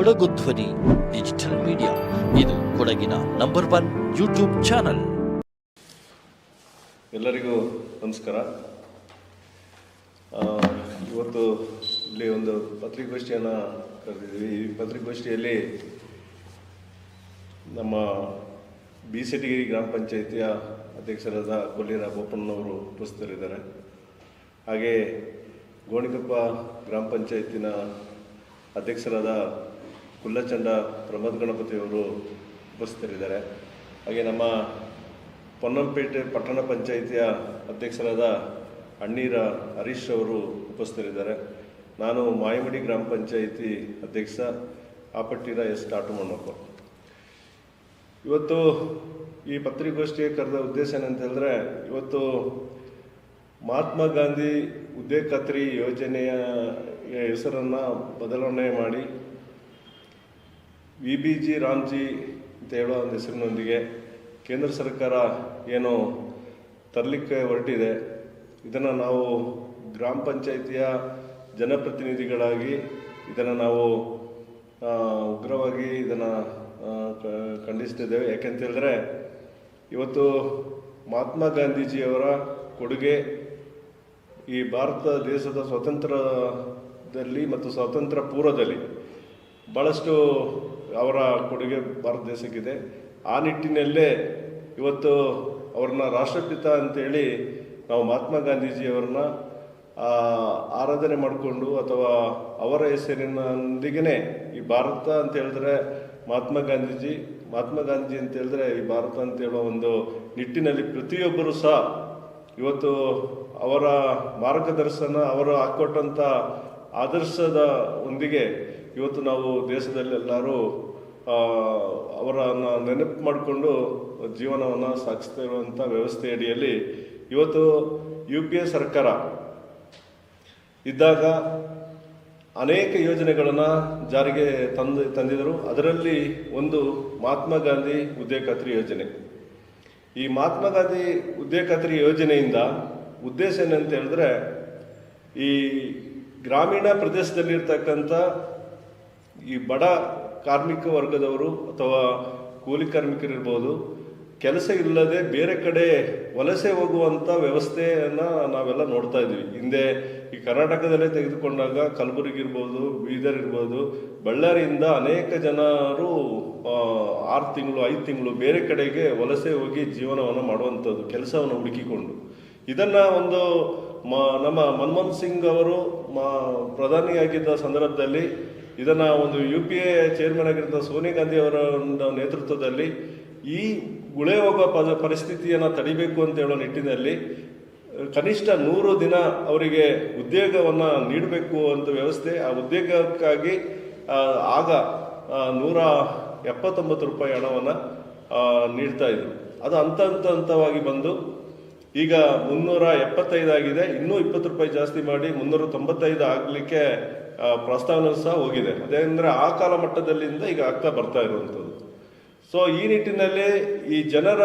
ಕೊಡಗು ಧ್ವನಿ, digital media. ಇದು ಕೊಡಗಿನ ನಂಬರ್ ಒನ್ ಯೂಟ್ಯೂಬ್ ಚಾನಲ್. ಎಲ್ಲರಿಗೂ ನಮಸ್ಕಾರ. ಇವತ್ತು ಇಲ್ಲಿ ಒಂದು ಪತ್ರಿಕಾಗೋಷ್ಠಿಯನ್ನು ಕರೆದಿದ್ವಿ ಈ ಪತ್ರಿಕಾಗೋಷ್ಠಿಯಲ್ಲಿ ನಮ್ಮ ಬಿ ಸಿಟಿಗಿರಿ ಗ್ರಾಮ ಪಂಚಾಯಿತಿಯ ಅಧ್ಯಕ್ಷರಾದ ಕೊಲ್ಲಿರ ಬೋಪಣ್ಣವರು ಉಪಸ್ಥಿತರಿದ್ದಾರೆ. ಹಾಗೆ ಗೋಣಿಕೊಪ್ಪ ಗ್ರಾಮ ಪಂಚಾಯತಿನ ಅಧ್ಯಕ್ಷರಾದ ಕುಲ್ಲಚಂಡ ಪ್ರಮೋದ್ ಗಣಪತಿಯವರು ಉಪಸ್ಥಿತರಿದ್ದಾರೆ. ಹಾಗೆ ನಮ್ಮ ಪೊನ್ನಂಪೇಟೆ ಪಟ್ಟಣ ಪಂಚಾಯಿತಿಯ ಅಧ್ಯಕ್ಷರಾದ ಅಣ್ಣೀರ ಹರೀಶ್ ಅವರು ಉಪಸ್ಥಿತರಿದ್ದಾರೆ. ನಾನು ಮಾಯಮಡಿ ಗ್ರಾಮ ಪಂಚಾಯಿತಿ ಅಧ್ಯಕ್ಷ ಆಪಟ್ಟಿರ ಎಸ್ ಟಾಟುಮಣ್ಣಪ್ಪ. ಇವತ್ತು ಈ ಪತ್ರಿಕಾಗೋಷ್ಠಿಗೆ ಕರೆದ ಉದ್ದೇಶ ಏನಂತ ಇವತ್ತು ಮಹಾತ್ಮ ಗಾಂಧಿ ಉದ್ಯೋಗ ಖಾತ್ರಿ ಯೋಜನೆಯ ಹೆಸರನ್ನು ಬದಲಾವಣೆ ಮಾಡಿ ವಿ ಬಿ ಜಿ ರಾಮ್ಜಿ ಅಂತ ಹೇಳೋ ಒಂದು ಹೆಸರಿನೊಂದಿಗೆ ಕೇಂದ್ರ ಸರ್ಕಾರ ಏನು ತರಲಿಕ್ಕೆ ಹೊರಟಿದೆ. ಇದನ್ನು ನಾವು ಗ್ರಾಮ ಪಂಚಾಯಿತಿಯ ಜನಪ್ರತಿನಿಧಿಗಳಾಗಿ ಇದನ್ನು ನಾವು ಉಗ್ರವಾಗಿ ಇದನ್ನು ಖಂಡಿಸ್ತಿದ್ದೇವೆ. ಯಾಕೆಂತ ಹೇಳಿದ್ರೆ ಇವತ್ತು ಮಹಾತ್ಮ ಗಾಂಧೀಜಿಯವರ ಕೊಡುಗೆ ಈ ಭಾರತ ದೇಶದ ಸ್ವಾತಂತ್ರ್ಯದಲ್ಲಿ ಮತ್ತು ಸ್ವಾತಂತ್ರ್ಯ ಪೂರ್ವದಲ್ಲಿ ಭಾಳಷ್ಟು ಅವರ ಕೊಡುಗೆ ಭಾರತ ದೇಶಕ್ಕಿದೆ. ಆ ನಿಟ್ಟಿನಲ್ಲೇ ಇವತ್ತು ಅವ್ರನ್ನ ರಾಷ್ಟ್ರಪಿತ ಅಂತೇಳಿ ನಾವು ಮಹಾತ್ಮ ಗಾಂಧೀಜಿಯವರನ್ನ ಆರಾಧನೆ ಮಾಡಿಕೊಂಡು ಅಥವಾ ಅವರ ಹೆಸರಿನೊಂದಿಗೆ ಈ ಭಾರತ ಅಂತ ಹೇಳಿದ್ರೆ ಮಹಾತ್ಮ ಗಾಂಧೀಜಿ ಮಹಾತ್ಮ ಗಾಂಧೀಜಿ ಅಂತ ಹೇಳಿದ್ರೆ ಈ ಭಾರತ ಅಂತ ಹೇಳೋ ಒಂದು ನಿಟ್ಟಿನಲ್ಲಿ ಪ್ರತಿಯೊಬ್ಬರು ಸಹ ಇವತ್ತು ಅವರ ಮಾರ್ಗದರ್ಶನ, ಅವರು ಹಾಕ್ಕೊಟ್ಟಂಥ ಆದರ್ಶದ ಒಂದಿಗೆ ಇವತ್ತು ನಾವು ದೇಶದಲ್ಲೆಲ್ಲರೂ ಅವರನ್ನ ನೆನಪು ಮಾಡಿಕೊಂಡು ಜೀವನವನ್ನು ಸಾಗಿಸ್ತಾ ಇರುವಂಥ ವ್ಯವಸ್ಥೆ ಅಡಿಯಲ್ಲಿ ಇವತ್ತು ಯು ಪಿ ಎ ಸರ್ಕಾರ ಇದ್ದಾಗ ಅನೇಕ ಯೋಜನೆಗಳನ್ನು ಜಾರಿಗೆ ತಂದು ತಂದಿದರು ಅದರಲ್ಲಿ ಒಂದು ಮಹಾತ್ಮ ಗಾಂಧಿ ಉದ್ಯೋಗ ಖಾತ್ರಿ ಯೋಜನೆ. ಈ ಮಹಾತ್ಮ ಗಾಂಧಿ ಉದ್ಯೋಗ ಖಾತ್ರಿ ಯೋಜನೆಯಿಂದ ಉದ್ದೇಶ ಏನಂತ ಹೇಳಿದ್ರೆ, ಈ ಗ್ರಾಮೀಣ ಪ್ರದೇಶದಲ್ಲಿರ್ತಕ್ಕಂಥ ಈ ಬಡ ಕಾರ್ಮಿಕ ವರ್ಗದವರು ಅಥವಾ ಕೂಲಿ ಕಾರ್ಮಿಕರಿರ್ಬೋದು, ಕೆಲಸ ಇಲ್ಲದೆ ಬೇರೆ ಕಡೆ ವಲಸೆ ಹೋಗುವಂಥ ವ್ಯವಸ್ಥೆಯನ್ನು ನಾವೆಲ್ಲ ನೋಡ್ತಾ ಇದ್ದೀವಿ. ಹಿಂದೆ ಈ ಕರ್ನಾಟಕದಲ್ಲೇ ತೆಗೆದುಕೊಂಡಾಗ ಕಲಬುರಗಿ ಇರ್ಬೋದು ಬೀದರ್ ಇರ್ಬೋದು ಬಳ್ಳಾರಿಯಿಂದ ಅನೇಕ ಜನರು ಆರು ತಿಂಗಳು, ಐದು ತಿಂಗಳು ಬೇರೆ ಕಡೆಗೆ ವಲಸೆ ಹೋಗಿ ಜೀವನವನ್ನು ಮಾಡುವಂಥದ್ದು, ಕೆಲಸವನ್ನು ಹುಡುಕಿಕೊಂಡು. ಇದನ್ನು ಒಂದು ಮ- ನಮ್ಮ ಮನಮೋಹನ್ ಸಿಂಗ್ ಅವರು ಮ- ಪ್ರಧಾನಿಯಾಗಿದ್ದ ಸಂದರ್ಭದಲ್ಲಿ ಇದನ್ನ ಒಂದು ಯು ಪಿ ಎ ಚೇರ್ಮನ್ ಆಗಿರುವಂಥ ಸೋನಿಯಾ ಗಾಂಧಿ ಅವರ ಒಂದು ನೇತೃತ್ವದಲ್ಲಿ ಈ ಗುಳೆ ಹೋಗುವ ಪದ ಪರಿಸ್ಥಿತಿಯನ್ನು ತಡಿಬೇಕು ಅಂತ ಹೇಳೋ ನಿಟ್ಟಿನಲ್ಲಿ ಕನಿಷ್ಠ ನೂರು ದಿನ ಅವರಿಗೆ ಉದ್ಯೋಗವನ್ನು ನೀಡಬೇಕು ಅಂತ ವ್ಯವಸ್ಥೆ, ಆ ಉದ್ಯೋಗಕ್ಕಾಗಿ ಆಗ ನೂರ ಎಪ್ಪತ್ತೊಂಬತ್ತು ರೂಪಾಯಿ ಹಣವನ್ನು ನೀಡ್ತಾ ಇದ್ರು. ಅದು ಹಂತ ಹಂತ ಹಂತವಾಗಿ ಬಂದು ಈಗ ಮುನ್ನೂರ ಎಪ್ಪತ್ತೈದು ಆಗಿದೆ. ಇನ್ನೂ ಇಪ್ಪತ್ತು ರೂಪಾಯಿ ಜಾಸ್ತಿ ಮಾಡಿ ಮುನ್ನೂರ ತೊಂಬತ್ತೈದು ಆಗಲಿಕ್ಕೆ ಪ್ರಸ್ತಾವನೆ ಸಹ ಹೋಗಿದೆ. ಅದೇಂದ್ರೆ ಆ ಕಾಲ ಮಟ್ಟದಲ್ಲಿಂದ ಈಗ ಆಗ್ತಾ ಬರ್ತಾ ಇರುವಂಥದ್ದು. ಸೊ ಈ ನಿಟ್ಟಿನಲ್ಲಿ ಈ ಜನರ,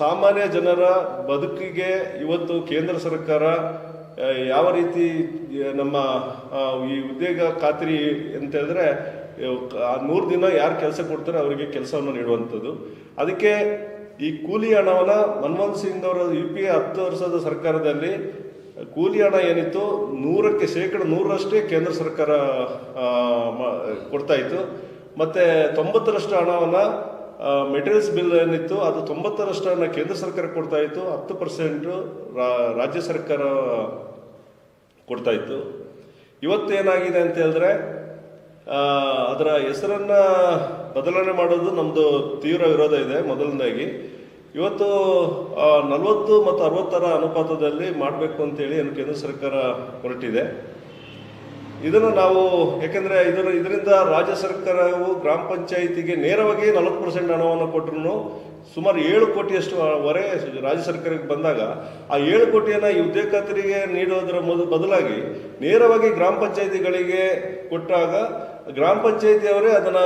ಸಾಮಾನ್ಯ ಜನರ ಬದುಕಿಗೆ ಇವತ್ತು ಕೇಂದ್ರ ಸರ್ಕಾರ ಯಾವ ರೀತಿ ನಮ್ಮ ಈ ಉದ್ಯೋಗ ಖಾತ್ರಿ ಅಂತ ಹೇಳಿದ್ರೆ ನೂರು ದಿನ ಯಾರು ಕೆಲಸ ಕೊಡ್ತಾರೆ ಅವರಿಗೆ ಕೆಲಸವನ್ನು ನೀಡುವಂಥದ್ದು. ಅದಕ್ಕೆ ಈ ಕೂಲಿ ಹಣವನ್ನು ಮನಮೋಹನ್ ಸಿಂಗ್ ಅವರ ಯು ಪಿ ಎ ಹತ್ತು ವರ್ಷದ ಸರ್ಕಾರದಲ್ಲಿ ಕೂಲಿ ಹಣ ಏನಿತ್ತು, ನೂರಕ್ಕೆ ಶೇಕಡ ನೂರರಷ್ಟೇ ಕೇಂದ್ರ ಸರ್ಕಾರ ಕೊಡ್ತಾ ಇತ್ತು. ಮತ್ತೆ ತೊಂಬತ್ತರಷ್ಟು ಹಣವನ್ನು ಮೆಟೀರಿಯಲ್ಸ್ ಬಿಲ್ ಏನಿತ್ತು, ಅದು ತೊಂಬತ್ತರಷ್ಟು ಹಣ ಕೇಂದ್ರ ಸರ್ಕಾರ ಕೊಡ್ತಾ ಇತ್ತು. ಹತ್ತು ಪರ್ಸೆಂಟು ರಾಜ್ಯ ಸರ್ಕಾರ ಕೊಡ್ತಾ ಇತ್ತು. ಇವತ್ತೇನಾಗಿದೆ ಅಂತ ಹೇಳಿದ್ರೆ ಅದರ ಹೆಸರನ್ನು ಬದಲಾವಣೆ ಮಾಡೋದು ನಮ್ಮದು ತೀವ್ರ ವಿರೋಧ ಇದೆ ಮೊದಲನೇದಾಗಿ. ಇವತ್ತು ನಲವತ್ತು ಮತ್ತು ಅರವತ್ತರ ಅನುಪಾತದಲ್ಲಿ ಮಾಡಬೇಕು ಅಂತೇಳಿ ಏನು ಕೇಂದ್ರ ಸರ್ಕಾರ ಹೊರಟಿದೆ. ಇದನ್ನು ನಾವು ಯಾಕೆಂದರೆ ಇದರ, ಇದರಿಂದ ರಾಜ್ಯ ಸರ್ಕಾರವು ಗ್ರಾಮ ಪಂಚಾಯಿತಿಗೆ ನೇರವಾಗಿ ನಲವತ್ತು ಪರ್ಸೆಂಟ್ ಹಣವನ್ನು ಕೊಟ್ಟರು ಸುಮಾರು ಏಳು ಕೋಟಿಯಷ್ಟು ಹೊರೆ ರಾಜ್ಯ ಸರ್ಕಾರಕ್ಕೆ ಬಂದಾಗ ಆ ಏಳು ಕೋಟಿಯನ್ನು ಈ ಖಾತ್ರಿಗೆ ನೀಡೋದರ ಮೊದ, ಬದಲಾಗಿ ನೇರವಾಗಿ ಗ್ರಾಮ ಪಂಚಾಯಿತಿಗಳಿಗೆ ಕೊಟ್ಟಾಗ ಗ್ರಾಮ ಪಂಚಾಯಿತಿಯವರೇ ಅದನ್ನ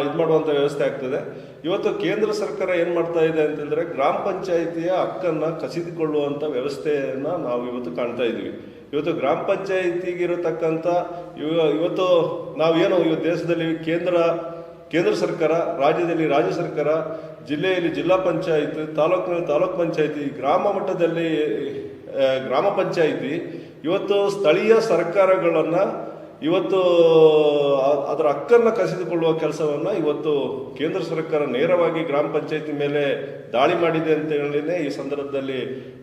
ಇದು ಮಾಡುವಂಥ ವ್ಯವಸ್ಥೆ ಆಗ್ತದೆ. ಇವತ್ತು ಕೇಂದ್ರ ಸರ್ಕಾರ ಏನು ಮಾಡ್ತಾ ಇದೆ ಅಂತಂದ್ರೆ ಗ್ರಾಮ ಪಂಚಾಯಿತಿಯ ಹಕ್ಕನ್ನು ಕಸಿದುಕೊಳ್ಳುವಂಥ ವ್ಯವಸ್ಥೆಯನ್ನು ನಾವು ಇವತ್ತು ಕಾಣ್ತಾ ಇದ್ದೀವಿ ಇವತ್ತು ಗ್ರಾಮ ಪಂಚಾಯಿತಿಗಿರತಕ್ಕಂಥ ಇವ- ಇವತ್ತು ನಾವೇನು ಇವತ್ತು ದೇಶದಲ್ಲಿ ಕೇಂದ್ರ ಕೇಂದ್ರ ಸರ್ಕಾರ, ರಾಜ್ಯದಲ್ಲಿ ರಾಜ್ಯ ಸರ್ಕಾರ, ಜಿಲ್ಲೆಯಲ್ಲಿ ಜಿಲ್ಲಾ ಪಂಚಾಯತ್, ತಾಲೂಕಿನಲ್ಲಿ ತಾಲೂಕ್ ಪಂಚಾಯಿತಿ, ಗ್ರಾಮ ಮಟ್ಟದಲ್ಲಿ ಗ್ರಾಮ ಪಂಚಾಯಿತಿ, ಇವತ್ತು ಸ್ಥಳೀಯ ಸರ್ಕಾರಗಳನ್ನು ಇವತ್ತು ಅದರ ಹಕ್ಕನ್ನು ಕಸಿದುಕೊಳ್ಳುವ ಕೆಲಸವನ್ನು ಇವತ್ತು ಕೇಂದ್ರ ಸರ್ಕಾರ ನೇರವಾಗಿ ಗ್ರಾಮ ಪಂಚಾಯತಿ ಮೇಲೆ ದಾಳಿ ಮಾಡಿದೆ ಅಂತ ಹೇಳಿನೇ ಈ ಸಂದರ್ಭದಲ್ಲಿ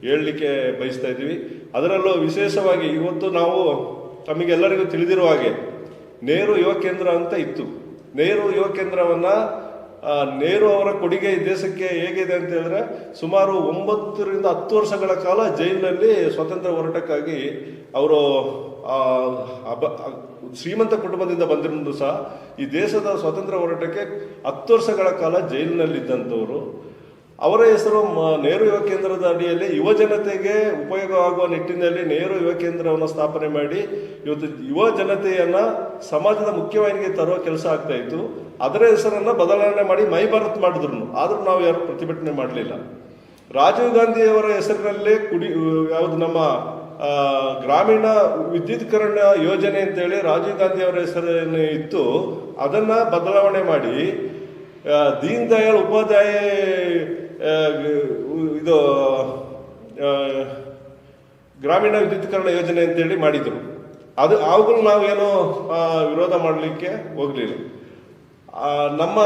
ಹೇಳಲಿಕ್ಕೆ ಬಯಸ್ತಾ ಇದ್ದೀವಿ. ಅದರಲ್ಲೂ ವಿಶೇಷವಾಗಿ ಇವತ್ತು ನಾವು ತಮಗೆಲ್ಲರಿಗೂ ತಿಳಿದಿರುವ ಹಾಗೆ ನೇರು ಯುವ ಕೇಂದ್ರ ಅಂತ ಇತ್ತು. ನೇರು ಯುವ ಕೇಂದ್ರವನ್ನು ನೇರು ಅವರ ಕೊಡುಗೆ ದೇಶಕ್ಕೆ ಹೇಗಿದೆ ಅಂತ ಹೇಳಿದ್ರೆ ಸುಮಾರು ಒಂಬತ್ತರಿಂದ ಹತ್ತು ವರ್ಷಗಳ ಕಾಲ ಜೈಲಿನಲ್ಲಿ ಸ್ವತಂತ್ರ ಹೋರಾಟಕ್ಕಾಗಿ ಅವರು ಶ್ರೀಮಂತ ಕುಟುಂಬದಿಂದ ಬಂದಿರೋದು ಸಹ ಈ ದೇಶದ ಸ್ವಾತಂತ್ರ್ಯ ಹೋರಾಟಕ್ಕೆ ಹತ್ತು ವರ್ಷಗಳ ಕಾಲ ಜೈಲಿನಲ್ಲಿದ್ದಂಥವರು. ಅವರ ಹೆಸರು ನೆಹರು ಯುವ ಕೇಂದ್ರದ ಅಡಿಯಲ್ಲಿ ಯುವ ಜನತೆಗೆ ಉಪಯೋಗವಾಗುವ ನಿಟ್ಟಿನಲ್ಲಿ ನೆಹರು ಯುವ ಕೇಂದ್ರವನ್ನು ಸ್ಥಾಪನೆ ಮಾಡಿ ಇವತ್ತು ಯುವ ಜನತೆಯನ್ನು ಸಮಾಜದ ಮುಖ್ಯವಾಹಿನಿಗೆ ತರುವ ಕೆಲಸ ಆಗ್ತಾ ಇತ್ತು. ಅದರ ಹೆಸರನ್ನು ಬದಲಾವಣೆ ಮಾಡಿ ಮೈ ಭಾರತ್ ಮಾಡಿದ್ರು ಆದರೂ ನಾವು ಯಾರು ಪ್ರತಿಭಟನೆ ಮಾಡಲಿಲ್ಲ. ರಾಜೀವ್ ಗಾಂಧಿಯವರ ಹೆಸರಿನಲ್ಲೇ ಕುಡಿ, ಯಾವುದು ನಮ್ಮ ಗ್ರಾಮೀಣ ವಿದ್ಯುತ್ಕರಣ ಯೋಜನೆ ಅಂತೇಳಿ ರಾಜೀವ್ ಗಾಂಧಿ ಅವರ ಹೆಸರನ್ನು ಇತ್ತು ಅದನ್ನ ಬದಲಾವಣೆ ಮಾಡಿ ದೀನ್ ದಯಾಳ್ ಉಪಾಧ್ಯಾಯ ಇದು ಗ್ರಾಮೀಣ ವಿದ್ಯುತ್ಕರಣ ಯೋಜನೆ ಅಂತೇಳಿ ಮಾಡಿದ್ರು. ಅದು ಅವುಗಳು ನಾವೇನು ವಿರೋಧ ಮಾಡಲಿಕ್ಕೆ ಹೋಗಲಿಲ್ಲ. ನಮ್ಮ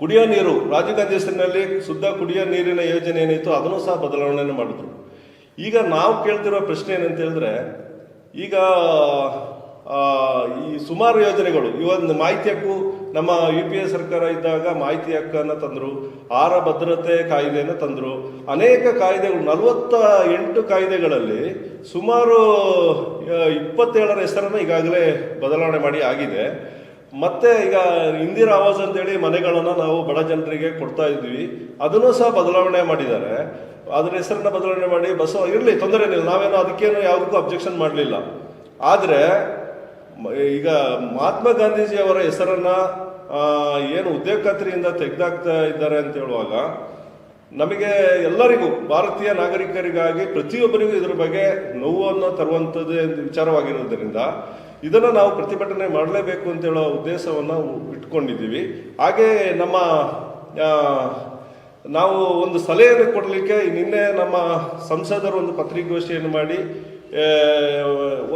ಕುಡಿಯೋ ನೀರು, ರಾಜೀವ್ ಗಾಂಧಿ ಹೆಸರಿನಲ್ಲಿ ಶುದ್ಧ ಕುಡಿಯೋ ನೀರಿನ ಯೋಜನೆ ಏನಿತ್ತು ಅದನ್ನು ಸಹ ಬದಲಾವಣೆ ಮಾಡಿದ್ರು. ಈಗ ನಾವು ಕೇಳ್ತಿರೋ ಪ್ರಶ್ನೆ ಏನಂತ ಹೇಳಿದ್ರೆ, ಈಗ ಈ ಸುಮಾರು ಯೋಜನೆಗಳು ಇವೊಂದು ಮಾಹಿತಿ ಹಕ್ಕು, ನಮ್ಮ ಯು ಪಿ ಎ ಸರ್ಕಾರ ಇದ್ದಾಗ ಮಾಹಿತಿ ಹಕ್ಕನ್ನು ತಂದರು, ಆಹಾರ ಭದ್ರತೆ ಕಾಯ್ದೆಯನ್ನು ತಂದರು. ಅನೇಕ ಕಾಯ್ದೆಗಳು, ನಲವತ್ತ ಎಂಟು ಕಾಯ್ದೆಗಳಲ್ಲಿ ಸುಮಾರು ಇಪ್ಪತ್ತೇಳರ ಹೆಸರನ್ನು ಈಗಾಗಲೇ ಬದಲಾವಣೆ ಮಾಡಿ ಆಗಿದೆ. ಮತ್ತೆ ಈಗ ಇಂದಿರಾ ಆವಾಸ್ ಅಂತೇಳಿ ಮನೆಗಳನ್ನು ನಾವು ಬಡ ಜನರಿಗೆ ಕೊಡ್ತಾ ಇದ್ವಿ. ಅದನ್ನು ಸಹ ಬದಲಾವಣೆ ಮಾಡಿದ್ದಾರೆ. ಅದರ ಹೆಸರನ್ನ ಬದಲಾವಣೆ ಮಾಡಿ, ಬಸವ, ಇರಲಿ, ತೊಂದರೆ ಏನಿಲ್ಲ, ನಾವೇನು ಅದಕ್ಕೇನು ಯಾವುದಕ್ಕೂ ಅಬ್ಜೆಕ್ಷನ್ ಮಾಡಲಿಲ್ಲ. ಆದರೆ ಈಗ ಮಹಾತ್ಮ ಗಾಂಧೀಜಿ ಅವರ ಹೆಸರನ್ನ ಏನು ಉದ್ಯೋಗ ಖಾತ್ರಿಯಿಂದ ತೆಗೆದಾಕ್ತಾ ಇದ್ದಾರೆ ಅಂತ ಹೇಳುವಾಗ, ನಮಗೆ ಎಲ್ಲರಿಗೂ, ಭಾರತೀಯ ನಾಗರಿಕರಿಗಾಗಿ ಪ್ರತಿಯೊಬ್ಬರಿಗೂ ಇದರ ಬಗ್ಗೆ ನೋವನ್ನು ತರುವಂಥದ್ದು ಎಂದು ವಿಚಾರವಾಗಿರೋದ್ರಿಂದ ಇದನ್ನು ನಾವು ಪ್ರತಿಭಟನೆ ಮಾಡಲೇಬೇಕು ಅಂತ ಹೇಳೋ ಉದ್ದೇಶವನ್ನು ಇಟ್ಕೊಂಡಿದ್ದೀವಿ. ಹಾಗೆ ನಮ್ಮ ನಾವು ಒಂದು ಸಲಹೆಯನ್ನು ಕೊಡಲಿಕ್ಕೆ ನಿನ್ನೆ ನಮ್ಮ ಸಂಸದರು ಒಂದು ಪತ್ರಿಕೋಷ್ಠಿಯನ್ನು ಮಾಡಿ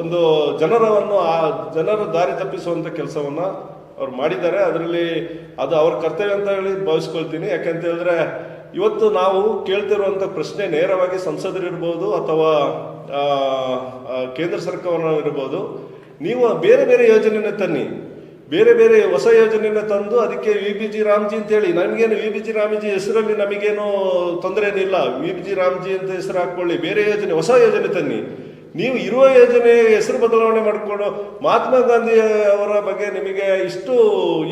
ಒಂದು ಜನರವನ್ನು ಆ ಜನರು ದಾರಿ ತಪ್ಪಿಸುವಂಥ ಕೆಲಸವನ್ನು ಅವ್ರು ಮಾಡಿದ್ದಾರೆ. ಅದರಲ್ಲಿ ಅದು ಅವ್ರ ಕರ್ತವ್ಯ ಅಂತ ಹೇಳಿ ಭಾವಿಸ್ಕೊಳ್ತೀನಿ. ಯಾಕಂತ ಹೇಳಿದ್ರೆ ಇವತ್ತು ನಾವು ಕೇಳ್ತಿರುವಂಥ ಪ್ರಶ್ನೆ ನೇರವಾಗಿ ಸಂಸದರಿರ್ಬೋದು ಅಥವಾ ಕೇಂದ್ರ ಸರ್ಕಾರ ಇರ್ಬೋದು. ನೀವು ಬೇರೆ ಬೇರೆ ಯೋಜನೆಯನ್ನು ತನ್ನಿ. ಬೇರೆ ಬೇರೆ ಹೊಸ ಯೋಜನೆನ ತಂದು ಅದಕ್ಕೆ ವಿ ಬಿ ಜಿ ರಾಮ್ಜಿ ಅಂತೇಳಿ, ನಮಗೇನು ವಿ ಬಿ ಜಿ ರಾಮ್ಜಿ ಹೆಸರಲ್ಲಿ ನಮಗೇನು ತೊಂದರೆ ಏನಿಲ್ಲ ವಿ ಬಿ ಜಿ ರಾಮ್ಜಿ ಅಂತ ಹೆಸರು ಹಾಕೊಳ್ಳಿ ಬೇರೆ ಯೋಜನೆ, ಹೊಸ ಯೋಜನೆ ತನ್ನಿ. ನೀವು ಇರುವ ಯೋಜನೆ ಹೆಸರು ಬದಲಾವಣೆ ಮಾಡಿಕೊಂಡು ಮಹಾತ್ಮ ಗಾಂಧಿ ಅವರ ಬಗ್ಗೆ ನಿಮಗೆ ಇಷ್ಟು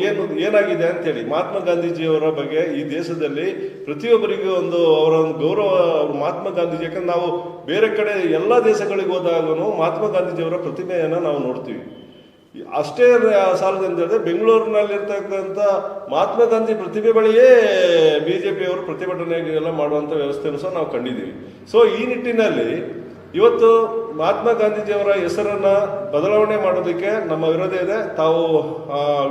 ಏನು, ಏನಾಗಿದೆ ಅಂತೇಳಿ, ಮಹಾತ್ಮ ಗಾಂಧೀಜಿಯವರ ಬಗ್ಗೆ ಈ ದೇಶದಲ್ಲಿ ಪ್ರತಿಯೊಬ್ಬರಿಗೂ ಒಂದು ಅವರ ಒಂದು ಗೌರವ ಮಹಾತ್ಮ ಗಾಂಧೀಜಿ, ಯಾಕಂದ್ರೆ ನಾವು ಬೇರೆ ಕಡೆ ಎಲ್ಲ ದೇಶಗಳಿಗೆ ಹೋದಾಗೂ ಮಹಾತ್ಮ ಗಾಂಧೀಜಿಯವರ ಪ್ರತಿಮೆಯನ್ನು ನಾವು ನೋಡ್ತೀವಿ. ಅಷ್ಟೇ ಸಾಲದು ಅಂತ ಹೇಳಿದ್ರೆ ಬೆಂಗಳೂರಿನಲ್ಲಿರ್ತಕ್ಕಂಥ ಮಹಾತ್ಮ ಗಾಂಧಿ ಪ್ರತಿಭೆ ಬಳಿಯೇ ಪ್ರತಿಭಟನೆಯಾಗಿ ಎಲ್ಲ ಮಾಡುವಂಥ ವ್ಯವಸ್ಥೆಯನ್ನು ಸಹ ನಾವು ಕಂಡಿದ್ದೀವಿ. ಸೊ ಈ ನಿಟ್ಟಿನಲ್ಲಿ ಇವತ್ತು ಮಹಾತ್ಮ ಗಾಂಧೀಜಿಯವರ ಹೆಸರನ್ನು ಬದಲಾವಣೆ ಮಾಡೋದಕ್ಕೆ ನಮ್ಮ ವಿರೋಧ ಇದೆ. ತಾವು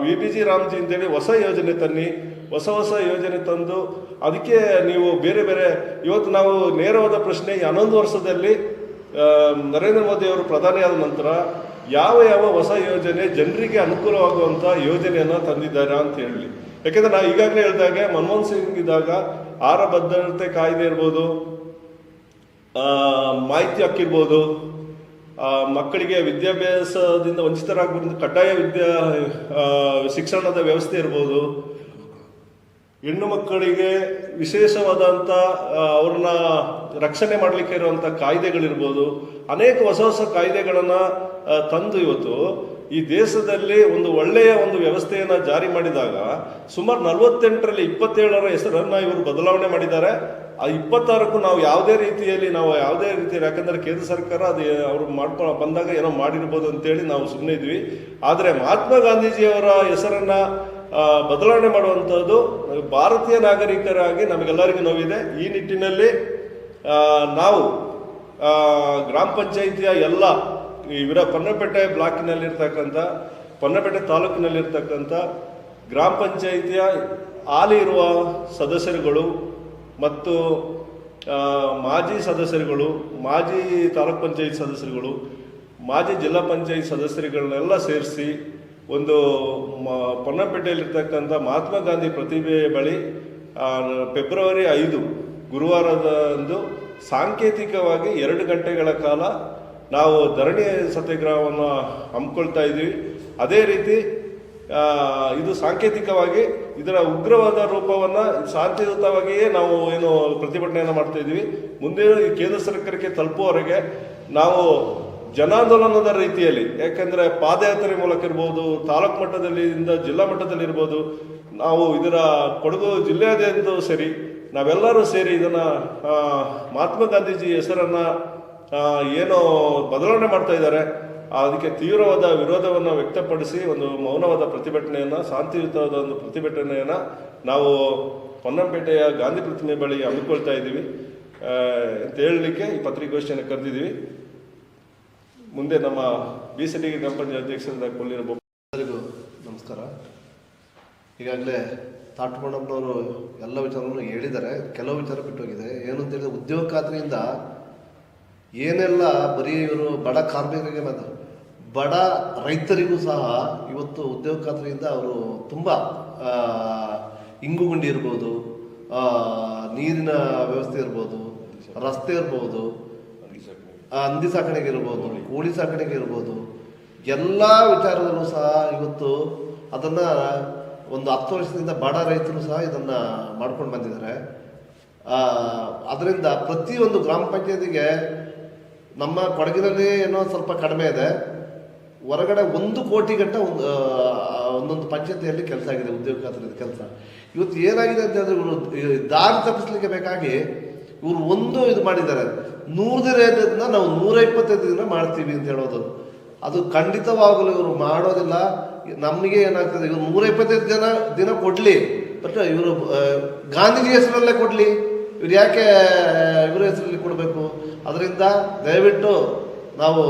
ವಿ ಬಿ ಜಿ ರಾಮ್ಜಿ ಅಂತೇಳಿ ಹೊಸ ಯೋಜನೆ ತನ್ನಿ, ಹೊಸ ಹೊಸ ಯೋಜನೆ ತಂದು ಅದಕ್ಕೆ ನೀವು ಬೇರೆ ಬೇರೆ, ಇವತ್ತು ನಾವು ನೇರವಾದ ಪ್ರಶ್ನೆ ಹನ್ನೊಂದು ವರ್ಷದಲ್ಲಿ ನರೇಂದ್ರ ಮೋದಿಯವರು ಪ್ರಧಾನಿಯಾದ ನಂತರ ಯಾವ ಯಾವ ಹೊಸ ಯೋಜನೆ ಜನರಿಗೆ ಅನುಕೂಲವಾಗುವಂಥ ಯೋಜನೆಯನ್ನು ತಂದಿದ್ದಾರೆ ಅಂತ ಹೇಳಿ. ಯಾಕೆಂದ್ರೆ ನಾವು ಈಗಾಗಲೇ ಹೇಳಿದಾಗೆ ಮನಮೋಹನ್ ಸಿಂಗ್ ಇದ್ದಾಗ ಆಹಾರ ಭದ್ರತೆ ಕಾಯ್ದೆ ಇರ್ಬೋದು ಮಾಹಿತಿ ಹಕ್ಕಿರ್ಬೋದು ಮಕ್ಕಳಿಗೆ ವಿದ್ಯಾಭ್ಯಾಸದಿಂದ ವಂಚಿತರಾಗಬಾರ್ದು ಕಡ್ಡಾಯ ವಿದ್ಯಾ ಶಿಕ್ಷಣದ ವ್ಯವಸ್ಥೆ ಇರ್ಬೋದು, ಹೆಣ್ಣು ಮಕ್ಕಳಿಗೆ ವಿಶೇಷವಾದಂಥ ಅವ್ರನ್ನ ರಕ್ಷಣೆ ಮಾಡಲಿಕ್ಕೆ ಇರುವಂಥ ಕಾಯ್ದೆಗಳಿರ್ಬೋದು, ಅನೇಕ ಹೊಸ ಹೊಸ ಕಾಯ್ದೆಗಳನ್ನು ತಂದು ಇವತ್ತು ಈ ದೇಶದಲ್ಲಿ ಒಂದು ಒಳ್ಳೆಯ ಒಂದು ವ್ಯವಸ್ಥೆಯನ್ನು ಜಾರಿ ಮಾಡಿದಾಗ ಸುಮಾರು ನಲವತ್ತೆಂಟರಲ್ಲಿ ಇಪ್ಪತ್ತೇಳರ ಹೆಸರನ್ನು ಇವರು ಬದಲಾವಣೆ ಮಾಡಿದ್ದಾರೆ. ಆ ಇಪ್ಪತ್ತಾರಕ್ಕೂ ನಾವು ಯಾವುದೇ ರೀತಿಯಲ್ಲಿ ನಾವು ಯಾವುದೇ ರೀತಿಯಲ್ಲಿ, ಯಾಕಂದರೆ ಕೇಂದ್ರ ಸರ್ಕಾರ ಅದು ಅವರು ಮಾಡ್ಕೊಂಡು ಬಂದಾಗ ಏನೋ ಮಾಡಿರ್ಬೋದು ಅಂತೇಳಿ ನಾವು ಸುಮ್ಮನೆ ಇದ್ವಿ. ಆದರೆ ಮಹಾತ್ಮ ಗಾಂಧೀಜಿಯವರ ಹೆಸರನ್ನು ಬದಲಾವಣೆ ಮಾಡುವಂಥದ್ದು ಭಾರತೀಯ ನಾಗರಿಕರಾಗಿ ನಮಗೆಲ್ಲರಿಗೂ ನೋವಿದೆ. ಈ ನಿಟ್ಟಿನಲ್ಲಿ ನಾವು ಗ್ರಾಮ ಪಂಚಾಯಿತಿಯ ಎಲ್ಲ ಇವರ ಪೊನ್ನಪೇಟೆ ಬ್ಲಾಕಿನಲ್ಲಿರ್ತಕ್ಕಂಥ, ಪೊನ್ನಪೇಟೆ ತಾಲೂಕಿನಲ್ಲಿರ್ತಕ್ಕಂಥ ಗ್ರಾಮ ಪಂಚಾಯಿತಿಯ ಹಾಲಿ ಇರುವ ಸದಸ್ಯರುಗಳು ಮತ್ತು ಮಾಜಿ ಸದಸ್ಯರುಗಳು, ಮಾಜಿ ತಾಲೂಕ್ ಪಂಚಾಯತ್ ಸದಸ್ಯರುಗಳು, ಮಾಜಿ ಜಿಲ್ಲಾ ಪಂಚಾಯತ್ ಸದಸ್ಯರುಗಳನ್ನೆಲ್ಲ ಸೇರಿಸಿ ಒಂದು ಮ- ಪೊನ್ನಪೇಟೆಯಲ್ಲಿರ್ತಕ್ಕಂಥ ಮಹಾತ್ಮ ಗಾಂಧಿ ಪ್ರತಿಭೆ ಬಳಿ ಫೆಬ್ರವರಿ ಐದು ಗುರುವಾರದಂದು ಸಾಂಕೇತಿಕವಾಗಿ ಎರಡು ಗಂಟೆಗಳ ಕಾಲ ನಾವು ಧರಣಿ ಸತ್ಯಾಗ್ರಹವನ್ನು ಹಮ್ಮಿಕೊಳ್ತಾ ಇದ್ದೀವಿ. ಅದೇ ರೀತಿ ಇದು ಸಾಂಕೇತಿಕವಾಗಿ ಇದರ ಉಗ್ರವಾದ ರೂಪವನ್ನು ಶಾಂತಿಯುತವಾಗಿಯೇ ನಾವು ಏನು ಪ್ರತಿಭಟನೆಯನ್ನು ಮಾಡ್ತಾ ಇದ್ದೀವಿ. ಮುಂದೆ ಈ ಕೇಂದ್ರ ಸರ್ಕಾರಕ್ಕೆ ತಲುಪುವವರೆಗೆ ನಾವು ಜನಾಂದೋಲನದ ರೀತಿಯಲ್ಲಿ, ಯಾಕೆಂದರೆ ಪಾದಯಾತ್ರೆ ಮೂಲಕ ಇರ್ಬೋದು, ತಾಲೂಕು ಮಟ್ಟದಲ್ಲಿ ಇಂದ ಜಿಲ್ಲಾ ಮಟ್ಟದಲ್ಲಿ ಇರ್ಬೋದು, ನಾವು ಇದರ ಕೊಡಗು ಜಿಲ್ಲೆಯಾದ್ಯಂತ ಸರಿ, ನಾವೆಲ್ಲರೂ ಸೇರಿ ಇದನ್ನು ಮಹಾತ್ಮ ಗಾಂಧೀಜಿ ಹೆಸರನ್ನ ಏನು ಬದಲಾವಣೆ ಮಾಡ್ತಾ ಇದ್ದಾರೆ. ಅದಕ್ಕೆ ತೀವ್ರವಾದ ವಿರೋಧವನ್ನು ವ್ಯಕ್ತಪಡಿಸಿ ಒಂದು ಮೌನವಾದ ಪ್ರತಿಭಟನೆಯನ್ನು, ಶಾಂತಿಯುತವಾದ ಒಂದು ಪ್ರತಿಭಟನೆಯನ್ನು ನಾವು ಪೊನ್ನಂಪೇಟೆಯ ಗಾಂಧಿ ಪ್ರತಿಮೆ ಬಳಿ ಹಮ್ಮಿಕೊಳ್ತಾ ಇದ್ದೀವಿ. ಅಂತ ಹೇಳಲಿಕ್ಕೆ ಈ ಪತ್ರಿಕಾಗೋಷ್ಠಿಯನ್ನು ಕರೆದಿದ್ದೀವಿ. ಮುಂದೆ ನಮ್ಮ ಬಿ ಸಿ ಡಿ ಕಂಪನಿ ಅಧ್ಯಕ್ಷರಾದ ಕೊಲ್ಲಿನ ಎಲ್ಲರಿಗೂ ನಮಸ್ಕಾರ. ಈಗಾಗಲೇ ತಾಟ್ಮಣ್ಣಪ್ಪನವರು ಎಲ್ಲ ವಿಚಾರವನ್ನು ಹೇಳಿದ್ದಾರೆ. ಕೆಲವು ವಿಚಾರ ಬಿಟ್ಟೋಗಿದೆ. ಏನು ಅಂತ ಹೇಳಿದ್ರೆ ಉದ್ಯೋಗ ಖಾತ್ರಿಯಿಂದ ಏನೆಲ್ಲ ಬರೀ ಇವರು ಬಡ ಕಾರ್ಮಿಕರಿಗೆ ಮಾತ್ರ, ಬಡ ರೈತರಿಗೂ ಸಹ ಇವತ್ತು ಉದ್ಯೋಗ ಖಾತ್ರಿಯಿಂದ ಅವರು ತುಂಬ ಇಂಗುಗುಂಡಿ ಇರ್ಬೋದು ನೀರಿನ ವ್ಯವಸ್ಥೆ ಇರ್ಬೋದು, ರಸ್ತೆ ಇರ್ಬೋದು ಹಂದಿ ಸಾಕಣೆಗೆ ಇರ್ಬೋದು, ಕೋಳಿ ಸಾಕಣೆಗೆ ಇರ್ಬೋದು, ಎಲ್ಲ ವಿಚಾರದಲ್ಲೂ ಸಹ ಇವತ್ತು ಅದನ್ನು ಒಂದು ಹತ್ತು ವರ್ಷದಿಂದ ಬಡ ರೈತರು ಸಹ ಇದನ್ನು ಮಾಡ್ಕೊಂಡು ಬಂದಿದ್ದಾರೆ. ಅದರಿಂದ ಪ್ರತಿಯೊಂದು ಗ್ರಾಮ ಪಂಚಾಯತಿಗೆ ನಮ್ಮ ಕೊಡಗಿನಲ್ಲಿ ಏನೋ ಸ್ವಲ್ಪ ಕಡಿಮೆ ಇದೆ. ಹೊರಗಡೆ ಒಂದು ಕೋಟಿ ಗಂಟ ಒಂದು ಒಂದೊಂದು ಪಂಚಾಯತಿಯಲ್ಲಿ ಕೆಲಸ ಆಗಿದೆ, ಉದ್ಯೋಗ ಖಾತ್ರಿ ಕೆಲಸ. ಇವತ್ತು ಏನಾಗಿದೆ ಅಂತ ಹೇಳಿದ್ರೆ ಇವರು ದಾರಿ ತಪ್ಪಿಸ್ಲಿಕ್ಕೆ ಬೇಕಾಗಿ ಇವರು ಒಂದು ಇದು ಮಾಡಿದ್ದಾರೆ. ನೂರು ದಿನ ಇದ್ದದನ್ನ ನಾವು ನೂರ ಇಪ್ಪತ್ತೈದು ದಿನ ಮಾಡ್ತೀವಿ ಅಂತ ಹೇಳೋದು. ಅದು ಖಂಡಿತವಾಗಲು ಇವರು ಮಾಡೋದಿಲ್ಲ. ನಮಗೆ ಏನಾಗ್ತದೆ, ಇವರು ನೂರ ಇಪ್ಪತ್ತೈದು ಜನ ದಿನ ಕೊಡಲಿ. ಬಟ್ ಇವರು ಗಾಂಧೀಜಿ ಹೆಸರಲ್ಲೇ ಕೊಡಲಿ. ಇವ್ರು ಯಾಕೆ ಇವರ ಹೆಸರಲ್ಲಿ ಕೊಡಬೇಕು? ಅದರಿಂದ ದಯವಿಟ್ಟು ನಾವು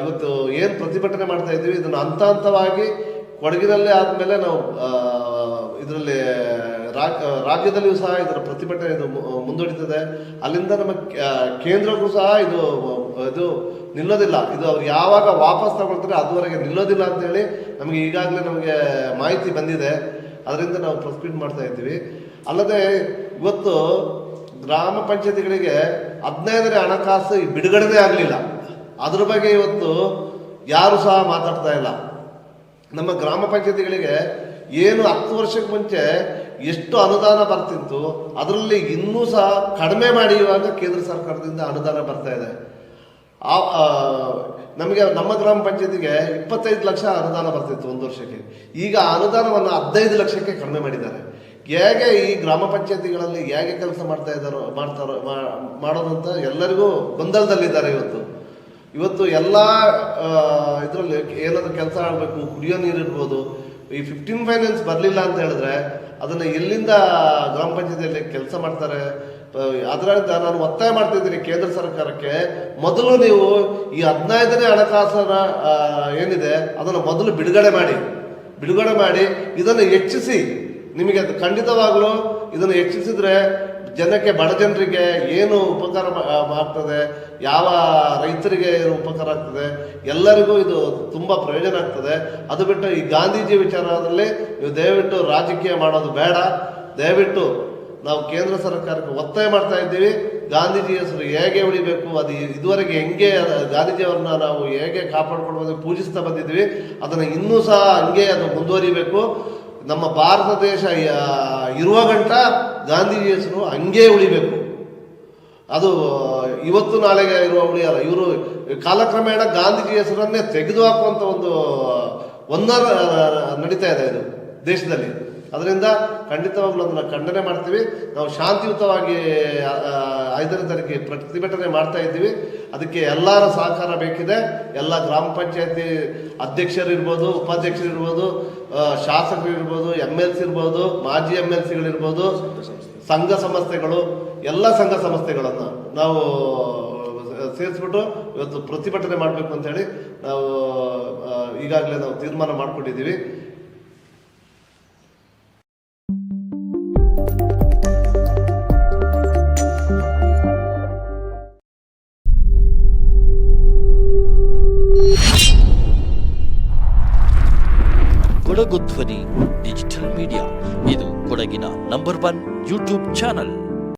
ಇವತ್ತು ಏನು ಪ್ರತಿಭಟನೆ ಮಾಡ್ತಾ ಇದ್ದೀವಿ, ಇದನ್ನು ಹಂತ ಹಂತವಾಗಿ ಕೊಡಗಿನಲ್ಲೇ ಆದಮೇಲೆ ನಾವು ಇದರಲ್ಲಿ ರಾಜ್ಯದಲ್ಲಿಯೂ ಸಹ ಇದರ ಪ್ರತಿಭಟನೆ ಇದು ಮುಂದೂಡಿತದೆ. ಅಲ್ಲಿಂದ ನಮ್ಮ ಕೇಂದ್ರಕ್ಕೂ ಸಹ ಇದು ಇದು ನಿಲ್ಲೋದಿಲ್ಲ. ಇದು ಅವ್ರು ಯಾವಾಗ ವಾಪಸ್ ತಗೊಳ್ತಾರೆ ಅದುವರೆಗೆ ನಿಲ್ಲೋದಿಲ್ಲ ಅಂತೇಳಿ ನಮಗೆ ಈಗಾಗಲೇ ನಮಗೆ ಮಾಹಿತಿ ಬಂದಿದೆ. ಅದರಿಂದ ನಾವು ಪ್ರೆಸ್ಪೀಟ್ ಮಾಡ್ತಾ ಇದ್ದೀವಿ. ಅಲ್ಲದೆ ಇವತ್ತು ಗ್ರಾಮ ಪಂಚಾಯತಿಗಳಿಗೆ ಹದಿನೈದರ ಹಣಕಾಸು ಬಿಡುಗಡೆ ಆಗಲಿಲ್ಲ. ಅದ್ರ ಬಗ್ಗೆ ಇವತ್ತು ಯಾರು ಸಹ ಮಾತಾಡ್ತಾ ಇಲ್ಲ. ನಮ್ಮ ಗ್ರಾಮ ಪಂಚಾಯತಿಗಳಿಗೆ ಏನು ಹತ್ತು ವರ್ಷಕ್ಕೆ ಮುಂಚೆ ಎಷ್ಟು ಅನುದಾನ ಬರ್ತಿತ್ತು, ಅದರಲ್ಲಿ ಇನ್ನೂ ಸಹ ಕಡಿಮೆ ಮಾಡಿ ಇವಾಗ ಕೇಂದ್ರ ಸರ್ಕಾರದಿಂದ ಅನುದಾನ ಬರ್ತಾ ಇದೆ. ನಮಗೆ ನಮ್ಮ ಗ್ರಾಮ ಪಂಚಾಯತಿಗೆ ಇಪ್ಪತ್ತೈದು ಲಕ್ಷ ಅನುದಾನ ಬರ್ತಿತ್ತು ಒಂದು ವರ್ಷಕ್ಕೆ. ಈಗ ಅನುದಾನವನ್ನು ಹದಿನೈದು ಲಕ್ಷಕ್ಕೆ ಕಡಿಮೆ ಮಾಡಿದ್ದಾರೆ. ಹೇಗೆ ಈ ಗ್ರಾಮ ಪಂಚಾಯತಿಗಳಲ್ಲಿ ಹೇಗೆ ಕೆಲಸ ಮಾಡ್ತಾ ಇದ್ದಾರೋ, ಮಾಡ್ತಾರೋ ಮಾಡೋದಂತ ಎಲ್ಲರಿಗೂ ಗೊಂದಲದಲ್ಲಿದ್ದಾರೆ ಇವತ್ತು. ಇವತ್ತು ಎಲ್ಲ ಇದರಲ್ಲಿ ಏನಾದರೂ ಕೆಲಸ ಆಗಬೇಕು, ಕುಡಿಯೋ ನೀರು ಇರ್ಬೋದು, ಈ ಫಿಫ್ಟೀನ್ ಫೈನಾನ್ಸ್ ಬರಲಿಲ್ಲ ಅಂತ ಹೇಳಿದ್ರೆ ಅದನ್ನು ಎಲ್ಲಿಂದ ಗ್ರಾಮ ಪಂಚಾಯತಿಯಲ್ಲಿ ಕೆಲಸ ಮಾಡ್ತಾರೆ? ಅದರಿಂದ ನಾನು ಒತ್ತಾಯ ಮಾಡ್ತಿದ್ದೀನಿ ಕೇಂದ್ರ ಸರ್ಕಾರಕ್ಕೆ. ಮೊದಲು ನೀವು ಈ ಹದಿನೈದನೇ ಹಣಕಾಸನ ಏನಿದೆ, ಅದನ್ನು ಮೊದಲು ಬಿಡುಗಡೆ ಮಾಡಿ. ಬಿಡುಗಡೆ ಮಾಡಿ, ಇದನ್ನು ಹೆಚ್ಚಿಸಿ. ನಿಮಗೆ ಅದು ಖಂಡಿತವಾಗಲೂ ಇದನ್ನು ಹೆಚ್ಚಿಸಿದ್ರೆ ಜನಕ್ಕೆ, ಬಡ ಜನರಿಗೆ ಏನು ಉಪಕಾರ ಆಗ್ತದೆ ಯಾವ ರೈತರಿಗೆ ಏನು ಉಪಕಾರ ಆಗ್ತದೆ, ಎಲ್ಲರಿಗೂ ಇದು ತುಂಬ ಪ್ರಯೋಜನ ಆಗ್ತದೆ. ಅದು ಬಿಟ್ಟು ಈ ಗಾಂಧೀಜಿ ವಿಚಾರದಲ್ಲಿ ನೀವು ದಯವಿಟ್ಟು ರಾಜಕೀಯ ಮಾಡೋದು ಬೇಡ. ದಯವಿಟ್ಟು ನಾವು ಕೇಂದ್ರ ಸರ್ಕಾರಕ್ಕೆ ಒತ್ತಾಯ ಮಾಡ್ತಾ ಇದ್ದೀವಿ. ಗಾಂಧೀಜಿ ಹೆಸರು ಹೇಗೆ ಉಳಿಬೇಕು, ಅದು ಇದುವರೆಗೆ ಹೆಂಗೆ ಗಾಂಧೀಜಿಯವ್ರನ್ನ ನಾವು ಹೇಗೆ ಕಾಪಾಡ್ಕೊಂಡು ಬಂದು ಪೂಜಿಸ್ತಾ ಬಂದಿದ್ದೀವಿ. ಅದನ್ನು ಇನ್ನೂ ಸಹ ಹಂಗೆ ಅದು ಮುಂದುವರಿಬೇಕು. ನಮ್ಮ ಭಾರತ ದೇಶ ಇರುವ ಗಂಟ ಗಾಂಧೀಜಿ ಹೆಸರು ಹಂಗೆ ಉಳಿಬೇಕು. ಅದು, ಇವತ್ತು ನಾಳೆಗೆ ಇರುವ ಉಳಿಯಲ್ಲ ಇವರು ಕಾಲಕ್ರಮೇಣ ಗಾಂಧೀಜಿ ಹೆಸರನ್ನೇ ತೆಗೆದು ಹಾಕುವಂಥ ಒಂದು, ಒಂದರ, ನಡೀತಾ ಇದೆ ಇದು ದೇಶದಲ್ಲಿ. ಅದರಿಂದ ಖಂಡಿತವಾಗ್ಲೂ ಅದನ್ನು ಖಂಡನೆ ಮಾಡ್ತೀವಿ. ನಾವು ಶಾಂತಿಯುತವಾಗಿ ಐದನೇ ತಾರೀಕಿಗೆ ಪ್ರತಿಭಟನೆ ಮಾಡ್ತಾ ಇದ್ದೀವಿ. ಅದಕ್ಕೆ ಎಲ್ಲರ ಸಹಕಾರ ಬೇಕಿದೆ. ಎಲ್ಲ ಗ್ರಾಮ ಪಂಚಾಯತಿ ಅಧ್ಯಕ್ಷರಿರ್ಬೋದು ಉಪಾಧ್ಯಕ್ಷರಿರ್ಬೋದು ಆ, ಶಾಸಕರು ಇರ್ಬೋದು ಎಂ ಎಲ್ ಸಿ ಇರ್ಬೋದು ಮಾಜಿ ಎಂ ಎಲ್ ಸಿಗಳಿರ್ಬೋದು ಸಂಘ ಸಂಸ್ಥೆಗಳು ಎಲ್ಲ ಸಂಘ ಸಂಸ್ಥೆಗಳನ್ನು ನಾವು ಸೇರಿಸ್ಬಿಟ್ಟು ಇವತ್ತು ಪ್ರತಿಭಟನೆ ಮಾಡಬೇಕು ಅಂತೇಳಿ ನಾವು ಈಗಾಗಲೇ ನಾವು ತೀರ್ಮಾನ ಮಾಡ್ಕೊಂಡಿದ್ದೀವಿ. ಕೊಡಗು ಧ್ವನಿ ಡಿಜಿಟಲ್